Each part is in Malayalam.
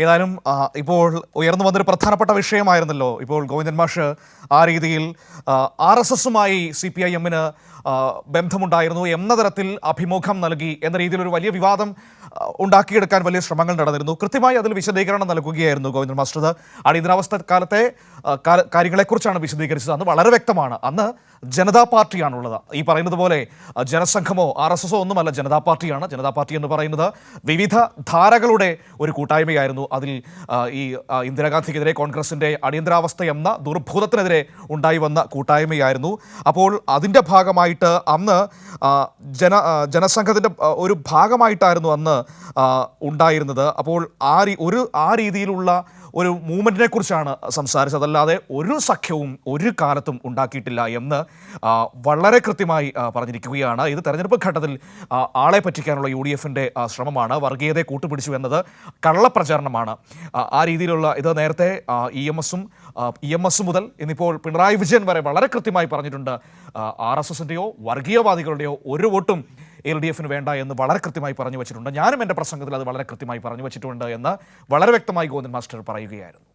ഏതായാലും ഇപ്പോൾ ഉയർന്നു വന്നൊരു പ്രധാനപ്പെട്ട വിഷയമായിരുന്നല്ലോ. ഇപ്പോൾ ഗോവിന്ദൻ മാഷ് ആ രീതിയിൽ ആർ എസ് എസുമായി സി പി ഐ എമ്മിന് ബന്ധമുണ്ടായിരുന്നു എന്ന തരത്തിൽ അഭിമുഖം നൽകി എന്ന രീതിയിൽ ഒരു വലിയ വിവാദം ഉണ്ടാക്കിയെടുക്കാൻ വലിയ ശ്രമങ്ങൾ നടന്നിരുന്നു. കൃത്യമായി അതിൽ വിശദീകരണം നൽകുകയായിരുന്നു ഗോവിന്ദൻ മാസ്റ്റർ. അടിയന്തരാവസ്ഥ കാലത്തെ കാര്യങ്ങളെക്കുറിച്ചാണ് വിശദീകരിച്ചത്. അന്ന് വളരെ വ്യക്തമാണ്. അന്ന് ജനതാ പാർട്ടിയാണുള്ളത്. ഈ പറയുന്നത് പോലെ ജനസംഘമോ ആർ എസ് എസോ ഒന്നുമല്ല. ജനതാ പാർട്ടിയാണ്. ജനതാ പാർട്ടി എന്ന് പറയുന്നത് വിവിധ ധാരകളുടെ ഒരു കൂട്ടായ്മയായിരുന്നു. അതിൽ ഈ ഇന്ദിരാഗാന്ധിക്കെതിരെ കോൺഗ്രസിന്റെ അടിയന്തരാവസ്ഥ എന്ന ദുർഭൂതത്തിനെതിരെ ഉണ്ടായി വന്ന കൂട്ടായ്മയായിരുന്നു. അപ്പോൾ അതിന്റെ ഭാഗമായിട്ട് അന്ന് ജന ജനസംഘത്തിന്റെ ഒരു ഭാഗമായിട്ടായിരുന്നു അന്ന് ഉണ്ടായിരുന്നത്. അപ്പോൾ ആ ഒരു ആ രീതിയിലുള്ള ഒരു മൂവ്മെന്റിനെ കുറിച്ചാണ് സംസാരിച്ചത്. അതല്ലാതെ ഒരു സഖ്യവും ഒരു കാലത്തും ഉണ്ടാക്കിയിട്ടില്ല എന്ന് വളരെ കൃത്യമായി പറഞ്ഞിരിക്കുകയാണ്. ഇത് തെരഞ്ഞെടുപ്പ് ഘട്ടത്തിൽ ആളെ പറ്റിക്കാനുള്ള യു ഡി എഫിന്റെ ശ്രമമാണ്. വർഗീയതയെ കൂട്ടുപിടിച്ചു എന്നത് കള്ളപ്രചാരണമാണ്. ആ രീതിയിലുള്ള ഇത് നേരത്തെ ഇ എം എസും ഇ എം എസ് മുതൽ ഇന്നിപ്പോൾ പിണറായി വിജയൻ വരെ വളരെ കൃത്യമായി പറഞ്ഞിട്ടുണ്ട്. ആർ എസ് എസിന്റെയോ വർഗീയവാദികളുടെയോ ഒരു വോട്ടും എൽ ഡി എഫിന് വേണ്ട എന്ന് വളരെ കൃത്യമായി പറഞ്ഞു വെച്ചിട്ടുണ്ട്. ഞാനും എന്റെ പ്രസംഗത്തിൽ അത് വളരെ കൃത്യമായി പറഞ്ഞു വെച്ചിട്ടുണ്ട് എന്ന് വളരെ വ്യക്തമായി ഗോവിന്ദൻ മാസ്റ്റർ പറയുകയായിരുന്നു.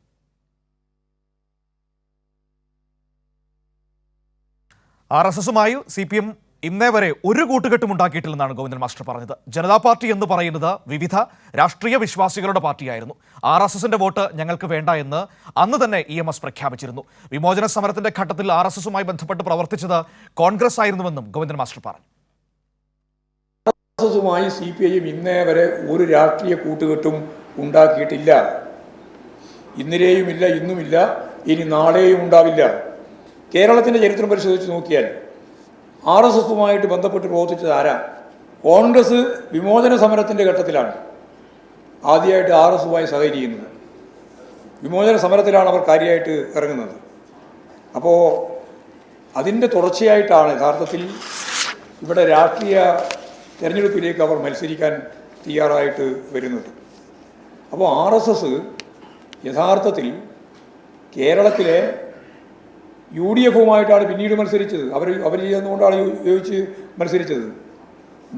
ആർ എസ് എസുമായി സി പി എം ഇന്നേ വരെ ഒരു കൂട്ടുകെട്ടും ഉണ്ടാക്കിയിട്ടില്ലെന്നാണ് ഗോവിന്ദൻ മാസ്റ്റർ പറഞ്ഞത്. ജനതാ പാർട്ടി എന്ന് പറയുന്നത് വിവിധ രാഷ്ട്രീയ വിശ്വാസികളുടെ പാർട്ടിയായിരുന്നു. ആർ എസ് എസിന്റെ വോട്ട് ഞങ്ങൾക്ക് വേണ്ട എന്ന് അന്ന് തന്നെ ഇ എം എസ് പ്രഖ്യാപിച്ചിരുന്നു. വിമോചന സമരത്തിന്റെ ഘട്ടത്തിൽ ആർ എസ് എസുമായി ബന്ധപ്പെട്ട് പ്രവർത്തിച്ചത് കോൺഗ്രസ് ആയിരുന്നുവെന്നും ഗോവിന്ദൻ മാസ്റ്റർ പറഞ്ഞു. എസുമായി സി പി ഐയും ഇന്നേ വരെ ഒരു രാഷ്ട്രീയ കൂട്ടുകെട്ടും ഉണ്ടാക്കിയിട്ടില്ല. ഇന്നലെയുമില്ല ഇന്നുമില്ല ഇനി നാളെയും ഉണ്ടാവില്ല. കേരളത്തിന്റെ ചരിത്രം പരിശോധിച്ച് നോക്കിയാൽ ആർ എസ് എസുമായിട്ട് ബന്ധപ്പെട്ട് പ്രവർത്തിച്ചത് ആരാ? കോൺഗ്രസ് വിമോചന സമരത്തിന്റെ ഘട്ടത്തിലാണ് ആദ്യമായിട്ട് ആർ എസുമായി സഹകരിക്കുന്നത്. വിമോചന സമരത്തിലാണ് അവർ കാര്യമായിട്ട് ഇറങ്ങുന്നത്. അപ്പോൾ അതിന്റെ തുടർച്ചയായിട്ടാണ് യഥാർത്ഥത്തിൽ ഇവിടെ രാഷ്ട്രീയ തെരഞ്ഞെടുപ്പിലേക്ക് അവർ മത്സരിക്കാൻ തയ്യാറായിട്ട് വരുന്നത്. അപ്പോൾ ആർ എസ് എസ് യഥാർത്ഥത്തിൽ കേരളത്തിലെ യു ഡി എഫുമായിട്ടാണ് പിന്നീട് മത്സരിച്ചത്. അവർ അവർ ചെയ്യുന്നതുകൊണ്ടാണ് യോജിച്ച് മത്സരിച്ചത്.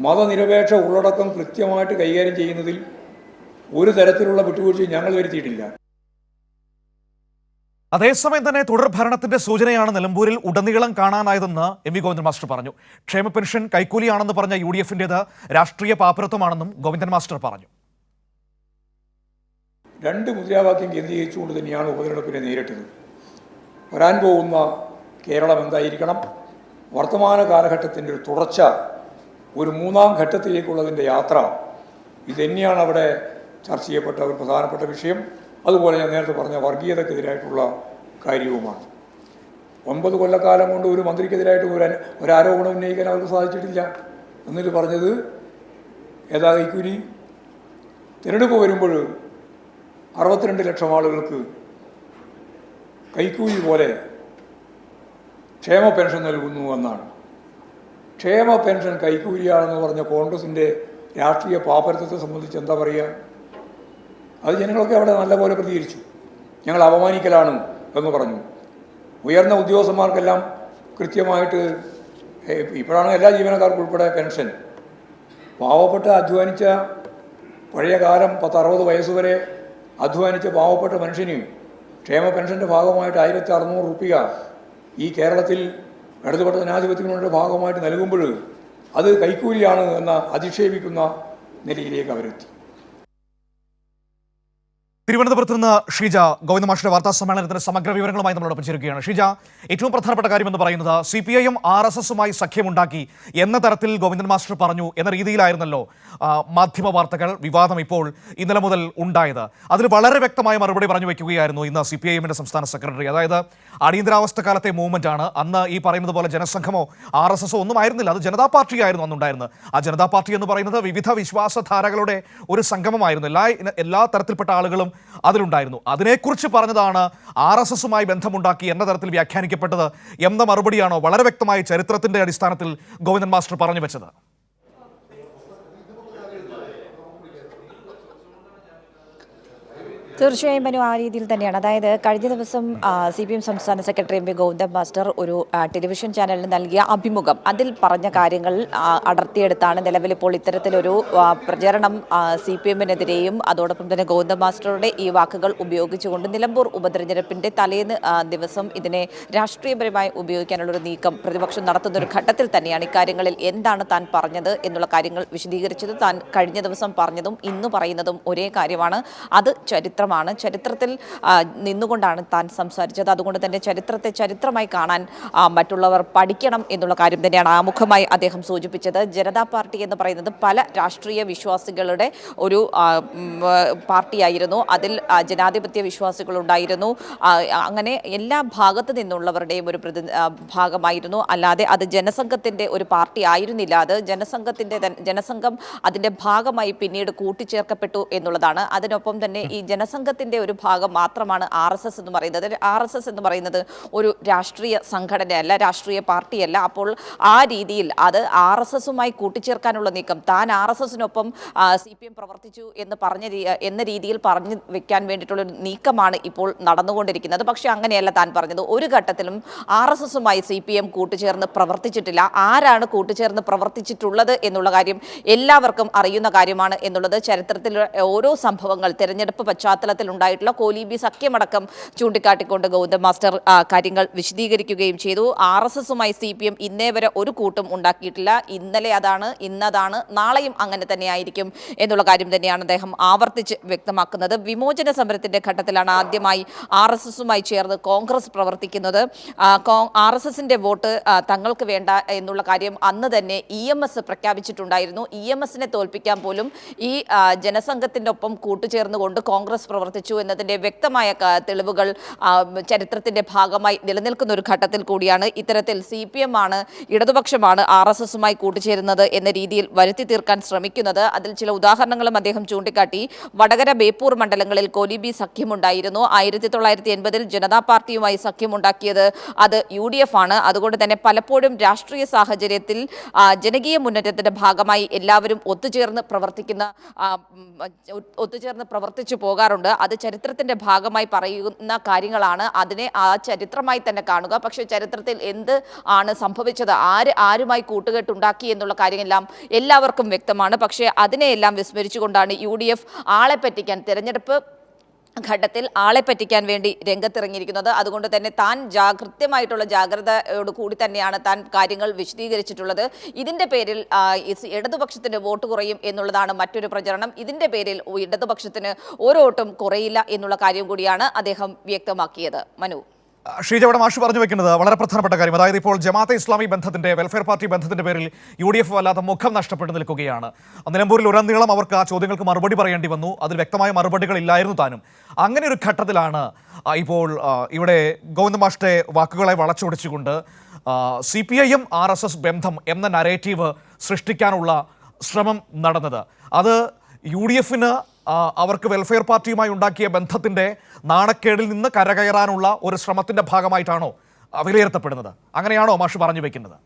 മതനിരപേക്ഷ ഉള്ളടക്കം കൃത്യമായിട്ട് കൈകാര്യം ചെയ്യുന്നതിൽ ഒരു തരത്തിലുള്ള വിട്ടുവീഴ്ചയും ഞങ്ങൾ വരുത്തിയിട്ടില്ല. അതേസമയം തന്നെ തുടർ ഭരണത്തിന്റെ സൂചനയാണ് നിലമ്പൂരിൽ ഉടനീളം കാണാനായതെന്ന് എം വി ഗോവിന്ദൻ മാസ്റ്റർ പറഞ്ഞു. ക്ഷേമ പെൻഷൻ കൈക്കൂലിയാണെന്ന് പറഞ്ഞ യു ഡി എഫിന്റെത് രാഷ്ട്രീയ പാപ്പരത്വമാണെന്നും ഗോവിന്ദൻ മാസ്റ്റർ പറഞ്ഞു. രണ്ട് മുദ്രാവാക്യം കേന്ദ്രീകരിച്ചുകൊണ്ട് തന്നെയാണ് ഉപതെരഞ്ഞെടുപ്പിനെ നേരിട്ടത്. വരാൻ പോകുന്ന കേരളം എന്തായിരിക്കണം? വർത്തമാന കാലഘട്ടത്തിന്റെ ഒരു തുടർച്ച ഒരു മൂന്നാം ഘട്ടത്തിലേക്കുള്ളതിന്റെ യാത്ര ഇതുതന്നെയാണ് അവിടെ ചർച്ച ചെയ്യപ്പെട്ട ഒരു പ്രധാനപ്പെട്ട വിഷയം. അതുപോലെ ഞാൻ നേരത്തെ പറഞ്ഞ വർഗീയതക്കെതിരായിട്ടുള്ള കാര്യവുമാണ്. ഒൻപത് കൊല്ലക്കാലം കൊണ്ട് ഒരു മന്ത്രിക്കെതിരായിട്ട് ഒരു ഒരാരോപണം ഉന്നയിക്കാൻ അവർക്ക് സാധിച്ചിട്ടില്ല. എന്നിട്ട് പറഞ്ഞത് ഏതാ തിരഞ്ഞെടുപ്പ് വരുമ്പോൾ അറുപത്തിരണ്ട് ലക്ഷം ആളുകൾക്ക് കൈക്കൂലി പോലെ ക്ഷേമ പെൻഷൻ നൽകുന്നു എന്നാണ്. ക്ഷേമ പെൻഷൻ കൈക്കൂലിയാണെന്ന് പറഞ്ഞ കോൺഗ്രസിന്റെ രാഷ്ട്രീയ പാപ്പരത്വത്തെ സംബന്ധിച്ച് എന്താ പറയുക അത് ജനങ്ങളൊക്കെ അവിടെ നല്ലപോലെ പ്രതികരിച്ചു. ഞങ്ങൾ അപമാനിക്കലാണ് എന്ന് പറഞ്ഞു. ഉയർന്ന ഉദ്യോഗസ്ഥന്മാർക്കെല്ലാം കൃത്യമായിട്ട് ഇപ്പോഴാണ് എല്ലാ ജീവനക്കാർക്കും ഉൾപ്പെടെ പെൻഷൻ. പാവപ്പെട്ട അധ്വാനിച്ച പഴയ കാലം പത്ത് അറുപത് വയസ്സ് വരെ അധ്വാനിച്ച പാവപ്പെട്ട മനുഷ്യന് ക്ഷേമ പെൻഷന്റെ ഭാഗമായിട്ട് ആയിരത്തി അറുന്നൂറ് റുപ്യ ഈ കേരളത്തിൽ ഇടതുപെട്ട ജനാധിപത്യങ്ങളുടെ ഭാഗമായിട്ട് നൽകുമ്പോൾ അത് കൈക്കൂലിയാണ് എന്ന അധിക്ഷേപിക്കുന്ന നിലയിലേക്ക് അവരെത്തി. തിരുവനന്തപുരത്ത് നിന്ന് ഷീജ ഗോവിന്ദ മാഷിന്റെ വാർത്താ സമ്മേളനത്തിന്റെ സമഗ്ര വിവരങ്ങളുമായി നമ്മളോട് ചേരുകയാണ് ഷീജ ഏറ്റവും പ്രധാനപ്പെട്ട കാര്യം എന്ന് പറയുന്നത് C P I M R S എസുമായി സഖ്യമുണ്ടാക്കി എന്ന തരത്തിൽ ഗോവിന്ദൻ മാസ്റ്റർ പറഞ്ഞു എന്ന രീതിയിലായിരുന്നല്ലോ മാധ്യമ വാർത്തകൾ വിവാദം ഇപ്പോൾ ഇന്നലെ മുതൽ ഉണ്ടായത്. അതിൽ വളരെ വ്യക്തമായ മറുപടി പറഞ്ഞു വയ്ക്കുകയായിരുന്നു ഇന്ന് സി പി ഐ എമ്മിന്റെ സംസ്ഥാന സെക്രട്ടറി. അതായത് അടിയന്തരാവസ്ഥ കാലത്തെ മൂവ്മെന്റ് ആണ്. അന്ന് ഈ പറയുന്നത് പോലെ ജനസംഘമോ ആർ എസ് എസോ ഒന്നും ആയിരുന്നില്ല. അത് ജനതാ പാർട്ടിയായിരുന്നു അന്നുണ്ടായിരുന്നത്. ആ ജനതാ പാർട്ടി എന്ന് പറയുന്നത് വിവിധ വിശ്വാസധാരകളുടെ ഒരു സംഗമമായിരുന്നു. എല്ലാ എല്ലാ തരത്തിൽപ്പെട്ട ആളുകളും അതിലുണ്ടായിരുന്നു. അതിനെക്കുറിച്ച് പറഞ്ഞതാണ് ആർ എസ് എസുമായി ബന്ധമുണ്ടാക്കി എന്ന തരത്തിൽ വ്യാഖ്യാനിക്കപ്പെട്ടത്. എന്ന മറുപടിയാണോ വളരെ വ്യക്തമായ ചരിത്രത്തിന്റെ അടിസ്ഥാനത്തിൽ ഗോവിന്ദൻ മാസ്റ്റർ പറഞ്ഞു വെച്ചത്. തീർച്ചയായും മനു ആ രീതിയിൽ തന്നെയാണ്. അതായത് കഴിഞ്ഞ ദിവസം സി പി എം സംസ്ഥാന secretary M P Gautam master ഒരു ടെലിവിഷൻ ചാനലിന് നൽകിയ അഭിമുഖം അതിൽ പറഞ്ഞ കാര്യങ്ങൾ അടർത്തിയെടുത്താണ് നിലവിൽ ഇപ്പോൾ ഇത്തരത്തിലൊരു പ്രചരണം സി പി എമ്മിനെതിരെയും അതോടൊപ്പം തന്നെ ഗൗതം മാസ്റ്ററുടെ ഈ വാക്കുകൾ ഉപയോഗിച്ചുകൊണ്ട് നിലമ്പൂർ ഉപതെരഞ്ഞെടുപ്പിന്റെ തലേന്ന് ദിവസം ഇതിനെ രാഷ്ട്രീയപരമായി ഉപയോഗിക്കാനുള്ള ഒരു നീക്കം പ്രതിപക്ഷം നടത്തുന്ന ഒരു ഘട്ടത്തിൽ തന്നെയാണ് ഇക്കാര്യങ്ങളിൽ എന്താണ് താൻ പറഞ്ഞത് എന്നുള്ള കാര്യങ്ങൾ വിശദീകരിച്ചത് താൻ കഴിഞ്ഞ ദിവസം പറഞ്ഞതും ഇന്ന് പറയുന്നതും ഒരേ കാര്യമാണ്. അത് ചരിത്രമാണ് ചരിത്രത്തിൽ നിന്നുകൊണ്ടാണ് താൻ സംസാരിച്ചത്. അതുകൊണ്ട് തന്നെ ചരിത്രത്തെ ചരിത്രമായി കാണാൻ മറ്റുള്ളവർ പഠിക്കണം എന്നുള്ള കാര്യം തന്നെയാണ് ആമുഖമായി അദ്ദേഹം സൂചിപ്പിച്ചത്. ജനതാ പാർട്ടി എന്ന് പറയുന്നത് പല രാഷ്ട്രീയ വിശ്വാസികളുടെ ഒരു പാർട്ടിയായിരുന്നു. അതിൽ ജനാധിപത്യ വിശ്വാസികളുണ്ടായിരുന്നു. അങ്ങനെ എല്ലാ ഭാഗത്തു നിന്നുള്ളവരുടെയും ഒരു പ്രതി ഭാഗമായിരുന്നു. അല്ലാതെ അത് ജനസംഘത്തിന്റെ ഒരു പാർട്ടി ആയിരുന്നില്ല. അത് ജനസംഘത്തിന്റെ തൻ- ജനസംഘം അതിന്റെ ഭാഗമായി പിന്നീട് കൂട്ടിച്ചേർക്കപ്പെട്ടു എന്നുള്ളതാണ്. അതിനൊപ്പം തന്നെ ഈ ജനസംഘത്തിന്റെ ഒരു ഭാഗം മാത്രമാണ് ആർ എസ് എസ് എന്ന് പറയുന്നത്. ആർ എസ് എസ് എന്ന് പറയുന്നത് ഒരു രാഷ്ട്രീയ സംഘടനയല്ല രാഷ്ട്രീയ പാർട്ടിയല്ല. അപ്പോൾ ആ രീതിയിൽ അത് ആർ എസ് എസുമായി കൂട്ടിച്ചേർക്കാനുള്ള നീക്കം താൻ ആർ എസ് എസിനൊപ്പം സി പി എം പ്രവർത്തിച്ചു എന്ന് പറഞ്ഞ എന്ന രീതിയിൽ പറഞ്ഞു വെക്കാൻ വേണ്ടിയിട്ടുള്ള ഒരു നീക്കമാണ് ഇപ്പോൾ നടന്നുകൊണ്ടിരിക്കുന്നത്. പക്ഷേ അങ്ങനെയല്ല താൻ പറഞ്ഞത്. ഒരു ഘട്ടത്തിലും ആർ എസ് എസുമായി സി പി എം കൂട്ടുചേർന്ന് പ്രവർത്തിച്ചിട്ടില്ല. ആരാണ് കൂട്ടുചേർന്ന് പ്രവർത്തിച്ചിട്ടുള്ളത് എന്നുള്ള കാര്യം എല്ലാവർക്കും അറിയുന്ന കാര്യമാണ് എന്നുള്ളത്. ചരിത്രത്തിലെ ഓരോ സംഭവങ്ങൾ തെരഞ്ഞെടുപ്പ് പശ്ചാത്തലത്തിൽ ഉണ്ടായിട്ടുള്ള കോലീബി സഖ്യമടക്കം ചൂണ്ടിക്കാട്ടിക്കൊണ്ട് ഗൗതം മാസ്റ്റർ കാര്യങ്ങൾ വിശദീകരിക്കുകയും ചെയ്തു. ആർ എസ് എസുമായി സി പി എം ഇന്നേ വരെ ഒരു കൂട്ടും ഉണ്ടാക്കിയിട്ടില്ല. ഇന്നലെ അതാണ് ഇന്നതാണ് നാളെയും അങ്ങനെ തന്നെയായിരിക്കും എന്നുള്ള കാര്യം തന്നെയാണ് അദ്ദേഹം ആവർത്തിച്ച് വ്യക്തമാക്കുന്നത്. വിമോചന സമരത്തിന്റെ ഘട്ടത്തിലാണ് ആദ്യമായി ആർ എസ് എസുമായി ചേർന്ന് കോൺഗ്രസ് പ്രവർത്തിക്കുന്നത്. ആർ എസ് എസിന്റെ വോട്ട് തങ്ങൾക്ക് വേണ്ട എന്നുള്ള കാര്യം അന്ന് തന്നെ ഇ എം എസ് പ്രഖ്യാപിച്ചിട്ടുണ്ടായിരുന്നു. ഇ എം എസിനെ തോൽപ്പിക്കാൻ പോലും ഈ ജനസംഘത്തിന്റെ ഒപ്പം കൂട്ടുചേർന്നുകൊണ്ട് കോൺഗ്രസ് പ്രവർത്തിച്ചു എന്നതിന്റെ വ്യക്തമായ തെളിവുകൾ ചരിത്രത്തിന്റെ ഭാഗമായി നിലനിൽക്കുന്ന ഒരു ഘട്ടത്തിൽ കൂടിയാണ് ഇത്തരത്തിൽ സി പി എം ആണ് ഇടതുപക്ഷമാണ് ആർ എസ് എസുമായി കൂട്ടുചേരുന്നത് എന്ന രീതിയിൽ വരുത്തി തീർക്കാൻ ശ്രമിക്കുന്നത്. അതിൽ ചില ഉദാഹരണങ്ങളും അദ്ദേഹം ചൂണ്ടിക്കാട്ടി. വടകര ബേപ്പൂർ മണ്ഡലങ്ങളിൽ കോലിബി സഖ്യമുണ്ടായിരുന്നു. ആയിരത്തി തൊള്ളായിരത്തി എൺപതിൽ ജനതാ പാർട്ടിയുമായി സഖ്യമുണ്ടാക്കിയത് അത് യു ഡി എഫ് ആണ്. അതുകൊണ്ട് തന്നെ പലപ്പോഴും രാഷ്ട്രീയ സാഹചര്യത്തിൽ ജനകീയ മുന്നേറ്റത്തിന്റെ ഭാഗമായി എല്ലാവരും ഒത്തുചേർന്ന് പ്രവർത്തിക്കുന്ന ഒത്തുചേർന്ന് പ്രവർത്തിച്ചു പോകാറുണ്ട്. അത് ചരിത്രത്തിന്റെ ഭാഗമായി പറയുന്ന കാര്യങ്ങളാണ്. അതിനെ ആ ചരിത്രമായി തന്നെ കാണുക. പക്ഷെ ചരിത്രത്തിൽ എന്ത് ആണ് സംഭവിച്ചത്? ആര് ആരുമായി കൂട്ടുകെട്ടുണ്ടാക്കി എന്നുള്ള കാര്യമെല്ലാം എല്ലാവർക്കും വ്യക്തമാണ്. പക്ഷേ അതിനെയെല്ലാം വിസ്മരിച്ചുകൊണ്ടാണ് യു ഡി എഫ് ആളെ പറ്റിക്കാൻ തെരഞ്ഞെടുപ്പ് ഘട്ടത്തിൽ ആളെ പറ്റിക്കാൻ വേണ്ടി രംഗത്തിറങ്ങിയിരിക്കുന്നത്. അതുകൊണ്ട് തന്നെ താൻ കൃത്യമായിട്ടുള്ള ജാഗ്രതയോട് കൂടി തന്നെയാണ് താൻ കാര്യങ്ങൾ വിശദീകരിച്ചിട്ടുള്ളത്. ഇതിന്റെ പേരിൽ ഇടതുപക്ഷത്തിന്റെ വോട്ട് കുറയും എന്നുള്ളതാണ് മറ്റൊരു പ്രചരണം. ഇതിന്റെ പേരിൽ ഇടതുപക്ഷത്തിന് ഒരു വോട്ടും കുറയില്ല എന്നുള്ള കാര്യം കൂടിയാണ് അദ്ദേഹം വ്യക്തമാക്കിയത്. മനു. ഷീജ ഇവിടെ മാഷ് പറഞ്ഞു വെക്കുന്നത് വളരെ പ്രധാനപ്പെട്ട കാര്യം. അതായത് ഇപ്പോൾ ജമാഅത്തെ ഇസ്ലാമി ബന്ധത്തിന്റെ വെൽഫെയർ പാർട്ടി ബന്ധത്തിന്റെ പേരിൽ യു ഡി എഫ് വല്ലാത്ത മുഖം നഷ്ടപ്പെട്ടു നിൽക്കുകയാണ്. നിലമ്പൂരിൽ ഉടനീളം അവർക്ക് ആ ചോദ്യങ്ങൾക്ക് മറുപടി പറയേണ്ടി വന്നു. അതിൽ വ്യക്തമായ മറുപടികൾ ഇല്ലായിരുന്നു താനും. അങ്ങനെ ഒരു ഘട്ടത്തിലാണ് ഇപ്പോൾ ഇവിടെ ഗോവിന്ദ മാഷ്ടെ വാക്കുകളെ വളച്ചൊടിച്ചുകൊണ്ട് C P I M R S S ബന്ധം എന്ന നരേറ്റീവ് സൃഷ്ടിക്കാനുള്ള ശ്രമം നടന്നത്. അത് യു ഡി എഫിന് അവർക്ക് വെൽഫെയർ പാർട്ടിയുമായി ഉണ്ടാക്കിയ ബന്ധത്തിന്റെ നാണക്കേടിൽ നിന്ന് കരകയറാനുള്ള ഒരു ശ്രമത്തിന്റെ ഭാഗമായിട്ടാണോ വിലയിരുത്തപ്പെടുന്നത് അങ്ങനെയാണോ മാഷ് പറഞ്ഞു വെക്കുന്നത്?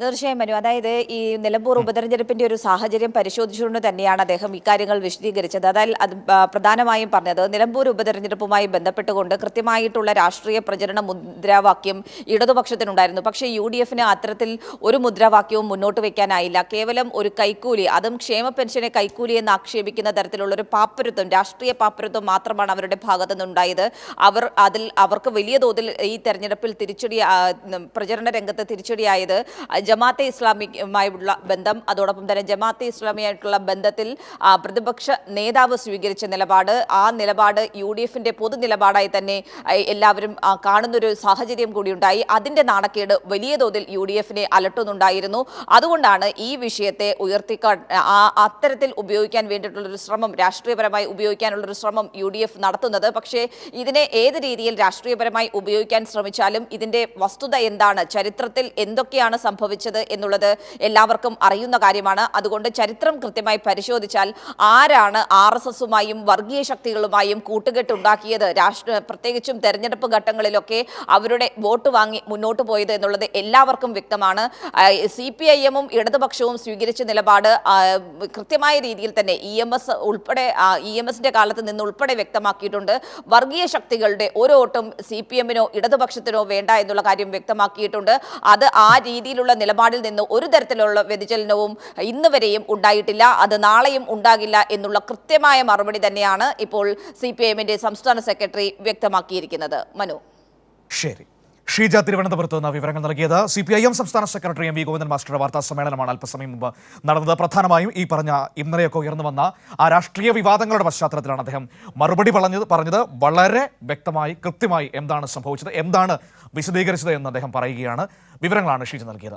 തീർച്ചയായും മനു. അതായത് ഈ നിലമ്പൂർ ഉപതെരഞ്ഞെടുപ്പിന്റെ ഒരു സാഹചര്യം പരിശോധിച്ചുകൊണ്ട് തന്നെയാണ് അദ്ദേഹം ഇക്കാര്യങ്ങൾ വിശദീകരിച്ചത്. അതായത് അത് പ്രധാനമായും പറഞ്ഞത് നിലമ്പൂർ ഉപതെരഞ്ഞെടുപ്പുമായി ബന്ധപ്പെട്ടുകൊണ്ട് കൃത്യമായിട്ടുള്ള രാഷ്ട്രീയ പ്രചരണ മുദ്രാവാക്യം ഇടതുപക്ഷത്തിനുണ്ടായിരുന്നു. പക്ഷേ യു ഡി എഫിന് അത്തരത്തിൽ ഒരു മുദ്രാവാക്യവും മുന്നോട്ട് വയ്ക്കാനായില്ല കേവലം ഒരു കൈക്കൂലി അതും ക്ഷേമ പെൻഷനെ കൈക്കൂലി എന്ന് ആക്ഷേപിക്കുന്ന തരത്തിലുള്ള ഒരു പാപ്പരത്വം രാഷ്ട്രീയ പാപ്പരത്വം മാത്രമാണ് അവരുടെ ഭാഗത്തു നിന്നുണ്ടായത്. അവർ അതിൽ അവർക്ക് വലിയ തോതിൽ ഈ തെരഞ്ഞെടുപ്പിൽ തിരിച്ചടി പ്രചരണ രംഗത്ത് തിരിച്ചടിയായത് ജമാഅത്തെ ഇസ്ലാമിയുമായുള്ള ബന്ധം അതോടൊപ്പം തന്നെ ജമാഅത്തെ ഇസ്ലാമിയായിട്ടുള്ള ബന്ധത്തിൽ പ്രതിപക്ഷ നേതാവ് സ്വീകരിച്ച നിലപാട് ആ നിലപാട് യു ഡി എഫിന്റെ പൊതു നിലപാടായി തന്നെ എല്ലാവരും കാണുന്നൊരു സാഹചര്യം കൂടിയുണ്ടായി അതിന്റെ നാണക്കേട് വലിയ തോതിൽ യു ഡി എഫിനെ അലട്ടുന്നുണ്ടായിരുന്നു. അതുകൊണ്ടാണ് ഈ വിഷയത്തെ ഉയർത്തിക്കാ അത്തരത്തിൽ ഉപയോഗിക്കാൻ വേണ്ടിയിട്ടുള്ളൊരു ശ്രമം രാഷ്ട്രീയപരമായി ഉപയോഗിക്കാനുള്ളൊരു ശ്രമം യു ഡി എഫ് നടത്തുന്നത്. പക്ഷേ ഇതിനെ ഏത് രീതിയിൽ രാഷ്ട്രീയപരമായി ഉപയോഗിക്കാൻ ശ്രമിച്ചാലും ഇതിന്റെ വസ്തുത എന്താണ് ചരിത്രത്തിൽ എന്തൊക്കെയാണ് സംഭവിച്ചത് സംഭവിച്ചത് എന്നുള്ളത് എല്ലാവർക്കും അറിയുന്ന കാര്യമാണ്. അതുകൊണ്ട് ചരിത്രം കൃത്യമായി പരിശോധിച്ചാൽ ആരാണ് ആർ എസ് എസുമായും വർഗീയ ശക്തികളുമായും കൂട്ടുകെട്ടുണ്ടാക്കിയത്? രാഷ്ട്ര പ്രത്യേകിച്ചും തെരഞ്ഞെടുപ്പ് ഘട്ടങ്ങളിലൊക്കെ അവരുടെ വോട്ട് വാങ്ങി മുന്നോട്ട് പോയത് എന്നുള്ളത് എല്ലാവർക്കും വ്യക്തമാണ്. സി പി ഐ എമ്മും ഇടതുപക്ഷവും സ്വീകരിച്ച നിലപാട് കൃത്യമായ രീതിയിൽ തന്നെ ഇ എം എസ് ഉൾപ്പെടെ ഇ എം എസിന്റെ കാലത്ത് നിന്ന് ഉൾപ്പെടെ വ്യക്തമാക്കിയിട്ടുണ്ട്. വർഗീയ ശക്തികളുടെ ഒരു വോട്ടും സി പി എമ്മിനോ ഇടതുപക്ഷത്തിനോ വേണ്ട എന്നുള്ള കാര്യം വ്യക്തമാക്കിയിട്ടുണ്ട്. അത് ആ രീതിയിലുള്ള നിലപാടിൽ നിന്ന് ഒരു തരത്തിലുള്ള വ്യതിചലനവും ഇന്ന് വരെയും ഉണ്ടായിട്ടില്ല. അത് നാളെയും ഉണ്ടാകില്ല എന്നുള്ള കൃത്യമായ മറുപടി തന്നെയാണ് ഇപ്പോൾ സി പി എമ്മിന്റെ സംസ്ഥാന സെക്രട്ടറി വ്യക്തമാക്കിയിരിക്കുന്നത്. മനു. ശരി. ഷീജ തിരുവനന്തപുരത്ത് നിന്ന് വിവരങ്ങൾ നൽകിയത്. സി പി ഐ എം സംസ്ഥാന secretary M V Govindan master വാർത്താ സമ്മേളനമാണ് അല്പസമയം മുമ്പ് നടന്നത്. പ്രധാനമായും ഈ പറഞ്ഞ ഇന്നലെയൊക്കെ ഉയർന്നു വന്ന ആ രാഷ്ട്രീയ വിവാദങ്ങളുടെ പശ്ചാത്തലത്തിലാണ് അദ്ദേഹം മറുപടി പറഞ്ഞത് പറഞ്ഞത്. വളരെ വ്യക്തമായി കൃത്യമായി എന്താണ് സംഭവിച്ചത് എന്താണ് വിശദീകരിച്ചത് എന്ന് അദ്ദേഹം പറയുകയാണ്. വിവരങ്ങളാണ് ഷീജ നൽകിയത്.